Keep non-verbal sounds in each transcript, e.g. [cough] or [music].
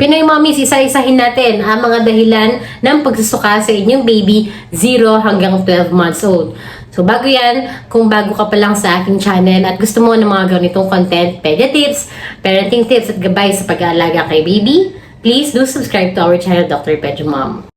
Pinoy Mommies, isa-isahin natin ang mga dahilan ng pagsusuka sa inyong baby 0 hanggang 12 months old. So bago yan, kung bago ka pa lang sa aking channel at gusto mo ng mga ganitong content, pedia tips, parenting tips at gabay sa pag-aalaga kay baby, please do subscribe to our channel, Dr. Pedro Mom.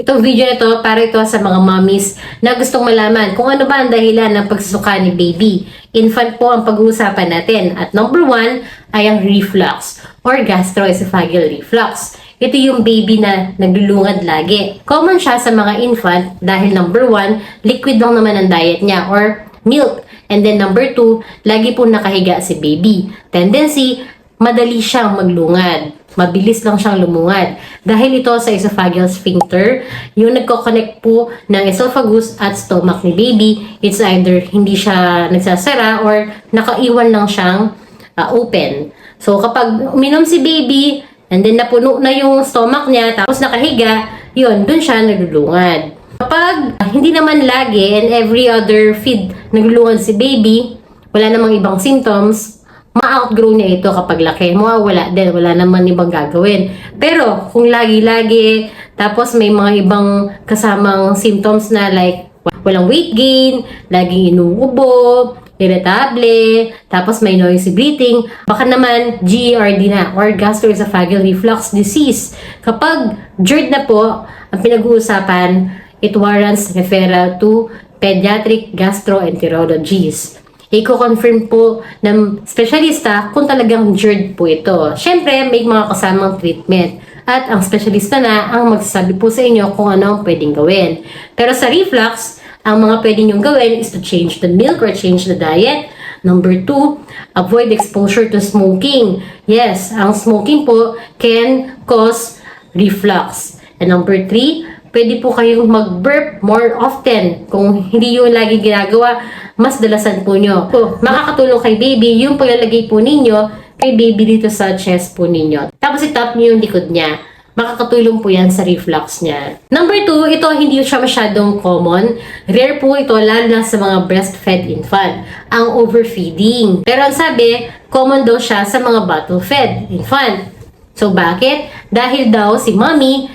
Itong video na to para ito sa mga mommies na gustong malaman kung ano ba ang dahilan ng pagsusuka ni baby. Infant po ang pag-uusapan natin. At number one ay ang reflux or gastroesophageal reflux. Ito yung baby na naglulungad lagi. Common siya sa mga infant dahil number one, liquid lang naman ang diet niya or milk. And then number two, lagi po nakahiga si baby. Tendency, madali siyang maglungad. Mabilis lang siyang lumungad. Dahil ito sa esophageal sphincter, yung nagko-connect po ng esophagus at stomach ni baby, it's either hindi siya nagsasara or nakaiwan lang siyang uh, open. So kapag uminom si baby, and then napuno na yung stomach niya, tapos nakahiga, yun, dun siya naglulungad. Kapag hindi naman lagi and every other feed naglulungad si baby, wala namang ibang symptoms, ma-outgrow niya ito kapag laki. Mawawala din, wala naman ibang gagawin. Pero kung lagi-lagi, tapos may mga ibang kasamang symptoms na like walang weight gain, laging inuubo, irritable, tapos may noisy breathing, baka naman GERD na or gastroesophageal reflux disease. Kapag GERD na po, ang pinag-uusapan, it warrants referral to pediatric gastroenterologist. Iko-confirm po ng specialista kung talagang GERD po ito. Siyempre, may mga kasamang treatment. At ang specialista na ang magsasabi po sa inyo kung ano ang pwedeng gawin. Pero sa reflux, ang mga pwedeng nyong gawin is to change the milk or change the diet. Number two, avoid exposure to smoking. Yes, ang smoking po can cause reflux. And number three, pwede po kayong mag-burp more often. Kung hindi yun lagi ginagawa, mas dalasan po nyo. So, makakatulong kay baby yung paglalagay po ninyo kay baby dito sa chest po ninyo. Tapos itap nyo yung likod niya. Makakatulong po yan sa reflux niya. Number two, ito hindi siya masyadong common. Rare po ito lalo na sa mga breastfed infant. Ang overfeeding. Pero ang sabi, common daw siya sa mga bottle-fed infant. So bakit? Dahil daw si mommy,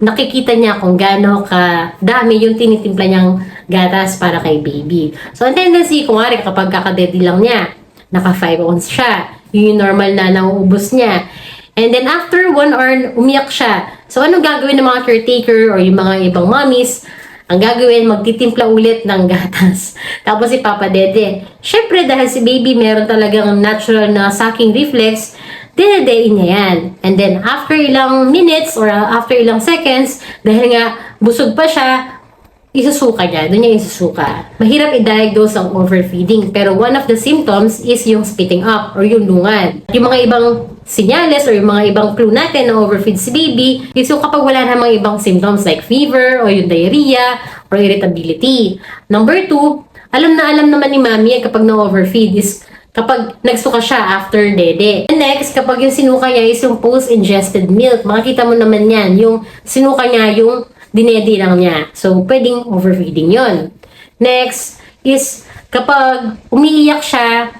nakikita niya kung gaano ka dami yung tinitimpla niyang gatas para kay baby. So, ang tendency, kung nga kapag kakadedi lang niya, naka 5 ounce siya. Yun yung normal na nauubos niya. And then after 1 hour, umiyak siya. So, ano gagawin ng mga caretaker or yung mga ibang mommies? Ang gagawin, magtitimpla ulit ng [laughs] gatas. Tapos ipapadede. Siyempre, dahil si baby meron talagang natural na sucking reflex, dinedein niya yan. And then, after ilang minutes or uh, after ilang seconds, dahil nga busog pa siya, isusuka niya. Doon niya isusuka. Mahirap i-diagnose ang overfeeding. Pero one of the symptoms is yung spitting up or yung lungad. Yung mga ibang sinyales or yung mga ibang clue natin na overfeed si baby is yung kapag wala namang ibang symptoms like fever or yung diarrhea or irritability. Number two, alam na alam naman ni mami kapag na-overfeed is kapag nagsuka siya after dede. And next, kapag yung sinuka niya is yung post-ingested milk, makikita mo naman yan, yung sinuka niya yung dinedi lang niya. So, pwedeng overfeeding yon. Next is kapag umiiyak siya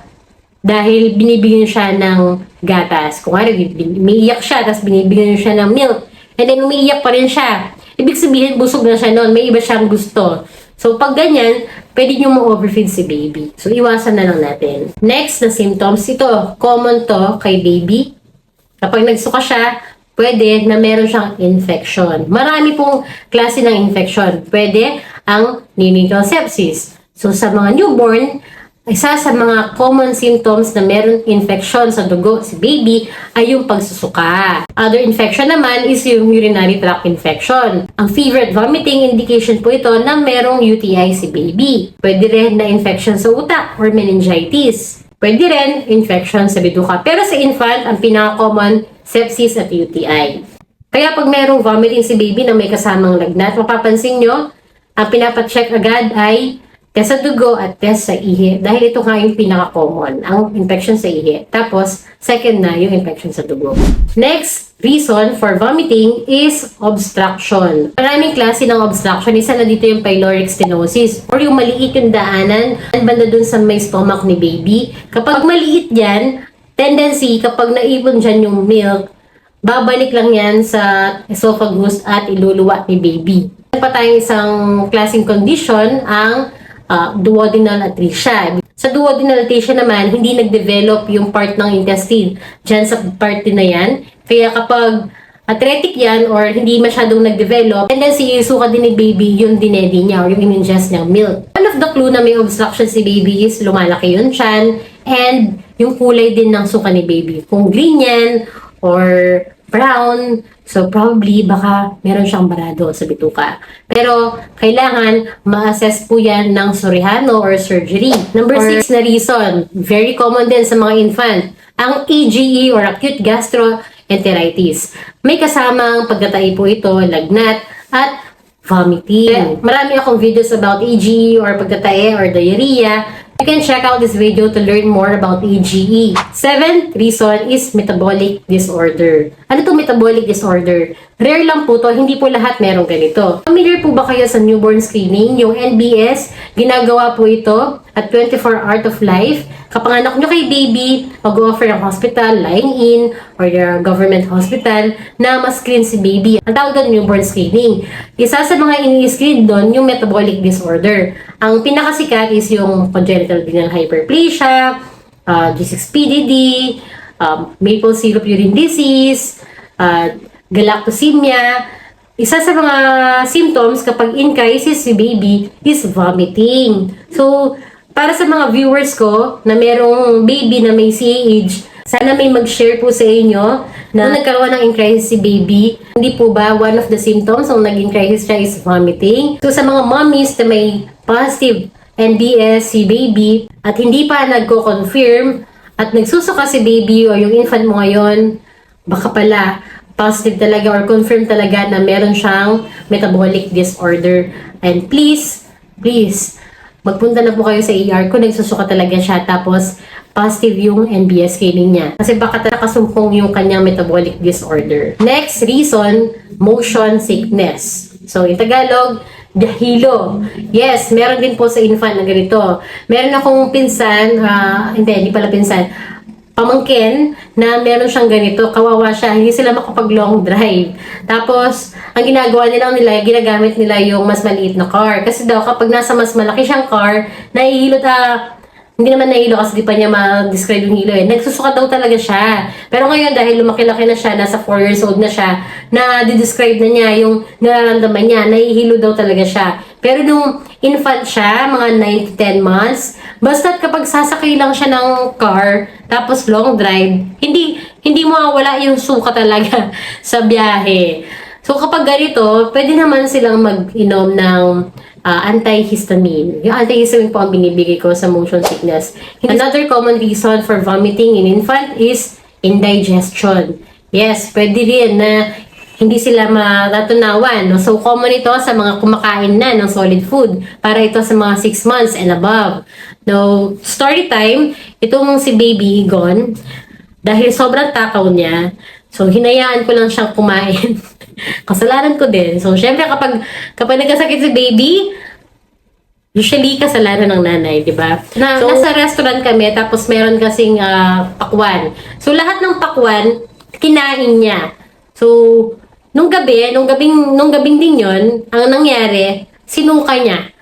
dahil binibigyan siya ng gatas. Kung ano, umiiyak siya tapos binibigyan siya ng milk. And then umiiyak pa rin siya. Ibig sabihin, busog na siya noon. May iba siyang gusto. So, pag ganyan, pwede nyo ma-overfeed si baby. So, iwasan na lang natin. Next na symptoms, ito, common to kay baby. Kapag nagsuka siya, pwede na meron siyang infection. Marami pong klase ng infection. Pwede ang neonatal sepsis. So, sa mga newborn, isa sa mga common symptoms na meron infection sa dugo si baby ay yung pagsusuka. Other infection naman is yung urinary tract infection. Ang fever at vomiting indication po ito na merong UTI si baby. Pwede rin na infection sa utak or meningitis. Pwede rin infection sa bituka. Pero sa infant, ang pinaka-common sepsis at UTI. Kaya pag merong vomiting si baby na may kasamang lagnat, mapapansin nyo, ang pinapacheck agad ay test sa dugo at test sa ihi. Dahil ito nga yung pinaka-common, ang infection sa ihi. Tapos, second na yung infection sa dugo. Next reason for vomiting is obstruction. Maraming klase ng obstruction. Isa na dito yung pyloric stenosis or yung maliit yung daanan banda dun sa may stomach ni baby. Kapag maliit yan, tendency kapag naipon dyan yung milk, babalik lang yan sa esophagus at iluluwa ni baby. Meron pa tayong isang klaseng condition, ang ah, duodenal atresia. Sa duodenal atresia naman, hindi nag-develop yung part ng intestine dyan sa part din na yan. Kaya kapag athletic yan or hindi masyadong nag-develop, tendency isuka din ni baby yung dinedi niya or yung in-ingest niyang milk. One of the clue na may obstruction si baby is lumalaki yung chan and yung kulay din ng suka ni baby. Kung green yan or brown, so probably baka meron siyang barado sa bituka. Pero kailangan ma-assess po yan ng surihano or surgery. Number Or- six na reason, very common din sa mga infant, ang AGE or acute gastroenteritis. May kasamang pagkatai po ito, lagnat, at vomiting. Marami akong videos about AGE or pagkatae or diarrhea. You can check out this video to learn more about AGE. Seventh reason is metabolic disorder. Ano to metabolic disorder? Rare lang po to, hindi po lahat merong ganito. Familiar po ba kayo sa newborn screening? Yung NBS, ginagawa po ito at 24 Art of Life. Kapanganak nyo kay baby, mag-offer ang hospital, lying-in, or your government hospital na ma-screen si baby. Ang tawag doon newborn screening. Isa sa mga ini-screen doon, yung metabolic disorder. Ang pinakasikat is yung congenital renal hyperplasia, uh, G6PDD, um, maple syrup urine disease, uh, galactosemia. Isa sa mga symptoms kapag in crisis si baby is vomiting. So, para sa mga viewers ko na merong baby na may CAH, sana may mag-share po sa inyo na kung nagkaroon ng crisis si baby, hindi po ba one of the symptoms ng naging crisis siya is vomiting? So sa mga mommies na may positive NBS si baby at hindi pa nagko-confirm at nagsusuka si baby o yung infant mo ngayon, baka pala positive talaga or confirm talaga na meron siyang metabolic disorder. And please, please, magpunta na po kayo sa ER kung nagsusuka talaga siya tapos positive yung NBS scaling niya. Kasi baka nakasumpong yung kanyang metabolic disorder. Next reason, motion sickness. So, in Tagalog, dahilo. Yes, meron din po sa infant na ganito. Meron akong pinsan, ah, hindi, hindi pala pinsan, pamangkin na meron siyang ganito, kawawa siya, hindi sila makapag long drive. Tapos, ang ginagawa nila nila, ginagamit nila yung mas maliit na car. Kasi daw, kapag nasa mas malaki siyang car, nahihilot, ah, hindi naman nahilo kasi di pa niya ma-describe yung hilo eh. Nagsusuka daw talaga siya. Pero ngayon dahil lumaki-laki na siya, nasa 4 years old na siya, na describe na niya yung nararamdaman niya, nahihilo daw talaga siya. Pero nung infant siya, mga 9 to 10 months, basta't kapag sasakay lang siya ng car, tapos long drive, hindi hindi mawawala yung suka talaga [laughs] sa biyahe. So kapag ganito, pwede naman silang mag-inom ng ah, antihistamine. Yung antihistamine po ang binibigay ko sa motion sickness. Another common reason for vomiting in infant is indigestion. Yes, pwede rin na hindi sila matatunawan. No? So, common ito sa mga kumakain na ng solid food. Para ito sa mga 6 months and above. No, story time, itong si baby Egon, dahil sobrang takaw niya, so hinayaan ko lang siyang kumain. [laughs] kasalanan ko din. So, syempre kapag, kapag nagkasakit si baby, usually kasalanan ng nanay, di ba? Na, So- nasa restaurant kami, tapos meron kasing ah, pakwan. So, lahat ng pakwan, kinain niya. So, nung gabi, nung gabing, nung gabing din yon ang nangyari, sinuka niya.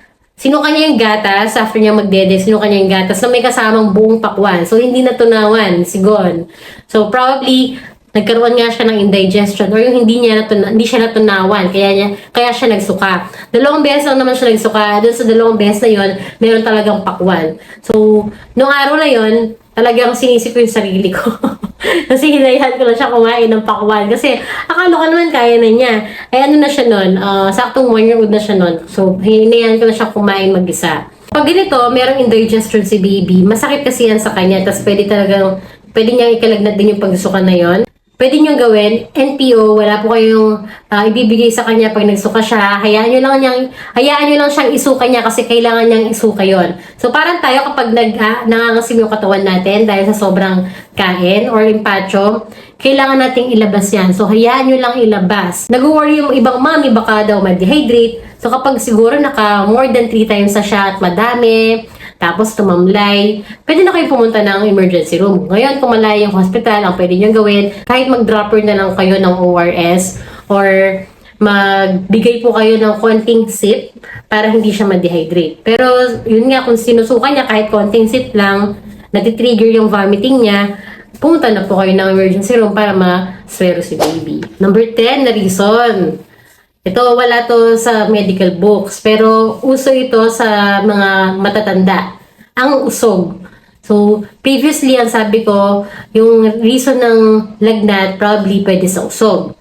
Sinuka niya yung gatas, after niya magdede, sinuka niya yung gatas na may kasamang buong pakwan. So, hindi natunawan, sigon. So, probably, nagkaroon nga siya ng indigestion or yung hindi niya natuna, hindi siya natunawan, kaya niya, kaya siya nagsuka. Dalawang beses lang naman siya nagsuka. Doon sa dalawang beses na yon meron talagang pakwan. So, nung araw na yon talagang sinisip ko yung sarili ko. [laughs] Kasi hinayahan ko lang siya kumain ng pakwan. Kasi akala ko naman kaya na niya. Ay ano na siya nun, ah, saktong one year old na siya nun. So hinayahan ko lang siya kumain mag-isa. Pag ganito, merong indigestion si baby, masakit kasi yan sa kanya. Tapos pwede talagang, pwede niyang ikalagnat din yung pagsusukan na yon. Pwede nyo gawin, NPO, wala po kayong ah, ibibigay sa kanya pag nagsuka siya, hayaan nyo lang niyang, hayaan nyo lang siyang isuka niya kasi kailangan niyang isuka yon. So parang tayo kapag nag, ah, nangangasim yung katawan natin dahil sa sobrang kain or empacho, kailangan nating ilabas yan. So hayaan nyo lang ilabas. Nag-worry yung ibang mami, baka daw ma-dehydrate. So kapag siguro naka more than 3 times sa siya at madami, tapos tumamlay, pwede na kayo pumunta ng emergency room. Ngayon, kung malayo yung hospital, ang pwede nyo gawin, kahit mag-dropper na lang kayo ng ORS or magbigay po kayo ng konting sip para hindi siya ma-dehydrate. Pero yun nga, kung sinusuka niya kahit konting sip lang, natitrigger yung vomiting niya, pumunta na po kayo ng emergency room para ma-swero si baby. Number 10 na reason. Ito, wala to sa medical books, pero uso ito sa mga matatanda. Ang usog. So, previously, ang sabi ko, yung reason ng lagnat probably pwede sa usog.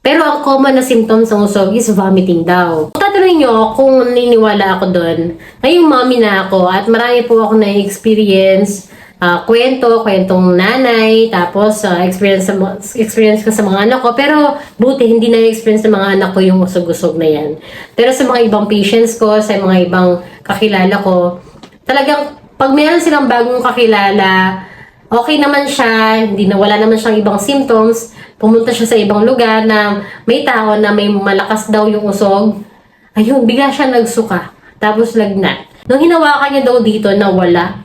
Pero ang common na symptoms ng usog is vomiting daw. Tatanungin nyo kung naniniwala ako doon, ngayong mommy na ako at marami po ako na-experience, ah, kwento, kwentong nanay, tapos ah, experience, sa, experience ko sa mga anak ko. Pero buti hindi na-experience ng mga anak ko yung usog-usog na yan. Pero sa mga ibang patients ko, sa mga ibang kakilala ko, talagang pag meron silang bagong kakilala, okay naman siya, hindi na wala naman siyang ibang symptoms, pumunta siya sa ibang lugar na may tao na may malakas daw yung usog, ayun, bigla siya nagsuka, tapos lagnat. Nung hinawakan niya daw dito na wala,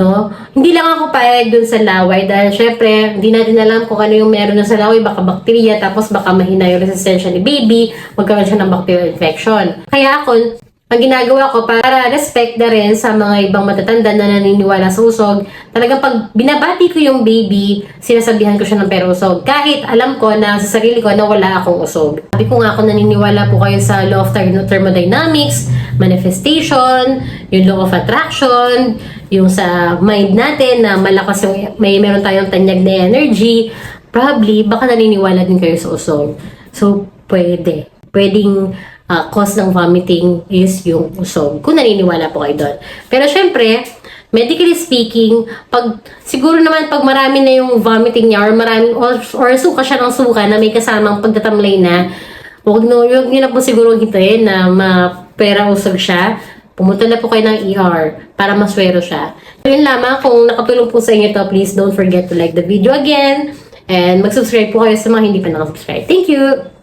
no? Hindi lang ako paeg dun sa laway dahil syempre, hindi natin alam kung ano yung meron na sa laway, baka bakterya, tapos baka mahina yung resistensya ni baby, magkaroon siya ng bacterial infection. Kaya ako, ang ginagawa ko para respect na rin sa mga ibang matatanda na naniniwala sa usog, talagang pag binabati ko yung baby, sinasabihan ko siya ng pero usog. Kahit alam ko na sa sarili ko na wala akong usog. Sabi ko nga kung naniniwala po kayo sa law of thermo- thermodynamics, manifestation, yung law of attraction, yung sa mind natin na malakas yung, may meron tayong tanyag na energy, probably baka naniniwala din kayo sa usog. So, pwede. Pwedeng ah, cause ng vomiting is yung usog. Kung naniniwala po kayo doon. Pero syempre, medically speaking, pag siguro naman pag marami na yung vomiting niya or marami or, or suka siya ng suka na may kasamang pagtatamlay na, huwag no, yun, yun na po siguro hintayin na mapera usog siya. Pumunta na po kayo ng ER para maswero siya. So, yun lamang, kung nakatulong po sa inyo to, please don't forget to like the video again. And mag-subscribe po kayo sa mga hindi pa nakasubscribe. Thank you!